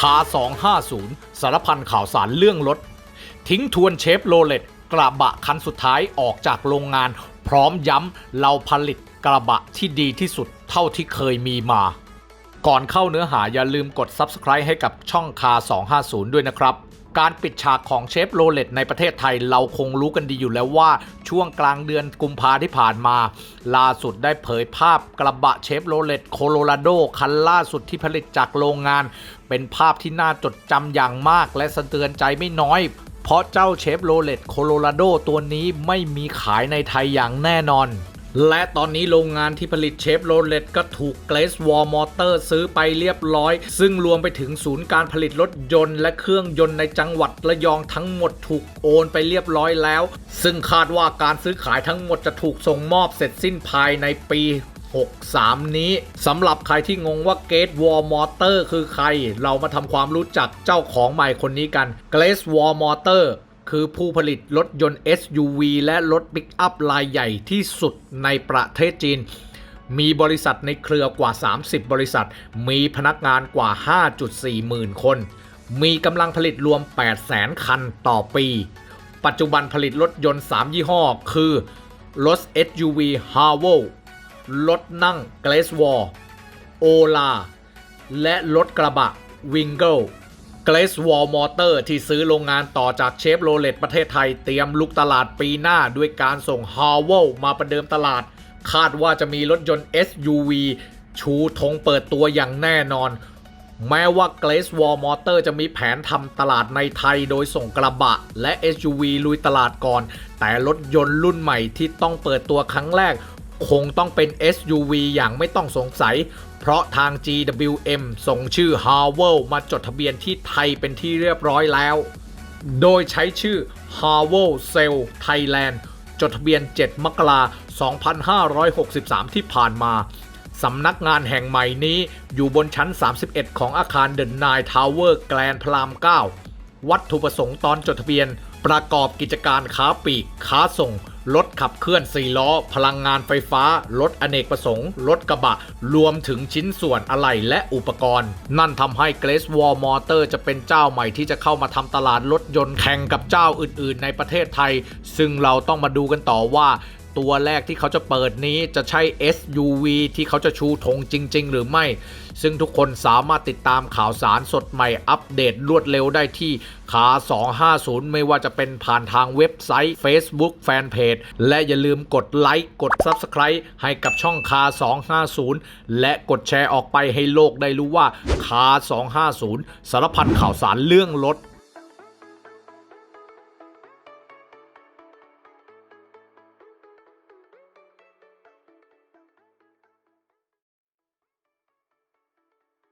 คา 250 สารพันข่าวสารเรื่องรถ ทิ้งทวนเชฟโรเลตกระบะคันสุดท้ายออกจากโรงงาน พร้อมย้ำเราผลิตกระบะที่ดีที่สุดเท่าที่เคยมีมา ก่อนเข้าเนื้อหาอย่าลืมกด Subscribe ให้กับช่องคา 250 ด้วยนะครับ การปิดฉากของเชฟโรเลตในประเทศไทยเราคงรู้กันดีอยู่แล้วว่าช่วงกลางเดือนกุมภาที่ผ่านมา ล่าสุดได้เผยภาพกระบะเชฟโรเลตโคโลราโดคันล่าสุดที่ผลิตจากโรงงาน เป็นภาพที่น่าจดจำอย่างมากและสะเทือนใจไม่น้อย เพราะเจ้าเชฟโรเลตโคโลราโดตัวนี้ไม่มีขายในไทยอย่างแน่นอน และตอนนี้โรงงานที่ผลิตเชฟโรเลตก็ถูกเกรสวอลมอเตอร์ซื้อไปเรียบร้อย ซึ่งรวมไปถึงศูนย์การผลิตรถยนต์และเครื่องยนต์ในจังหวัดระยองทั้งหมดถูกโอนไปเรียบร้อยแล้ว ซึ่งคาดว่าการซื้อขายทั้งหมดจะถูกส่งมอบเสร็จสิ้นภายในปี63 นี้สำหรับใครที่งงว่า Gate Wall Motor คือใคร เรามาทำความรู้จักเจ้าของใหม่คนนี้กัน Gate Wall Motor คือผู้ผลิตรถยนต์ SUV และรถปิกอัพรายใหญ่ที่สุดในประเทศจีน มีบริษัทในเครือกว่า 30 บริษัท มีพนักงานกว่า 5.4 หมื่นคน มีกำลังผลิตรวม 800,000 คันต่อปี ปัจจุบันผลิตรถยนต์ 3 ยี่ห้อ คือ รถ SUV h a r v o รถนั่ง g l a c e w a l l Ola และรถกระบะ w i n g l e g l a c e w a l l Motor ที่ซื้อโรงงานต่อจากเชฟโรเลตประเทศไทยเตรียมลุกตลาดปีหน้าด้วยการส่ง h a r v o มาประเดิมตลาด คาดว่าจะมีรถยนต์ SUV ชูธงเปิดตัวอย่างแน่นอน แม้ว่า g l a c e w a l l Motor จะมีแผนทำตลาดในไทยโดยส่งกระบะ และ SUV ลุยตลาดก่อน แต่รถยนต์รุ่นใหม่ที่ต้องเปิดตัวครั้งแรก คงต้องเป็น SUV อย่างไม่ต้องสงสัย เพราะทาง GWM ส่งชื่อ h a r v e l มาจดทะเบียนที่ไทยเป็นที่เรียบร้อยแล้ว โดยใช้ชื่อ h a r v e l Cell Thailand จดทะเบียน 7 มกราคม2563 ที่ผ่านมา สำนักงานแห่งใหม่นี้อยู่บนชั้น 31 ของอาคาร The Nine Tower แกลนพลาม 9 วัตถุประสงค์ตอนจดทะเบียน ประกอบกิจการค้าปลีกค้าส่ง รถขับเคลื่อน4ล้อ พลังงานไฟฟ้า รถอเนกประสงค์ รถกระบะ รวมถึงชิ้นส่วนอะไหล่และอุปกรณ์ นั่นทำให้ Grace Wall Motor จะเป็นเจ้าใหม่ที่จะเข้ามาทำตลาดรถยนต์แข่งกับเจ้าอื่น ๆ ในประเทศไทย ซึ่งเราต้องมาดูกันต่อว่า ตัวแรกที่เขาจะเปิดนี้จะใช่ SUV ที่เขาจะชูธงจริง ๆ หรือไม่ ซึ่งทุกคนสามารถติดตามข่าวสารสดใหม่อัปเดตรวดเร็วได้ที่ขา 250 ไม่ว่าจะเป็นผ่านทางเว็บไซต์ Facebook Fanpage และอย่าลืมกดไลค์กด Subscribe ให้กับช่องคา 250 และกดแชร์ออกไปให้โลกได้รู้ว่าคา 250 สารพันข่าวสารเรื่องรถ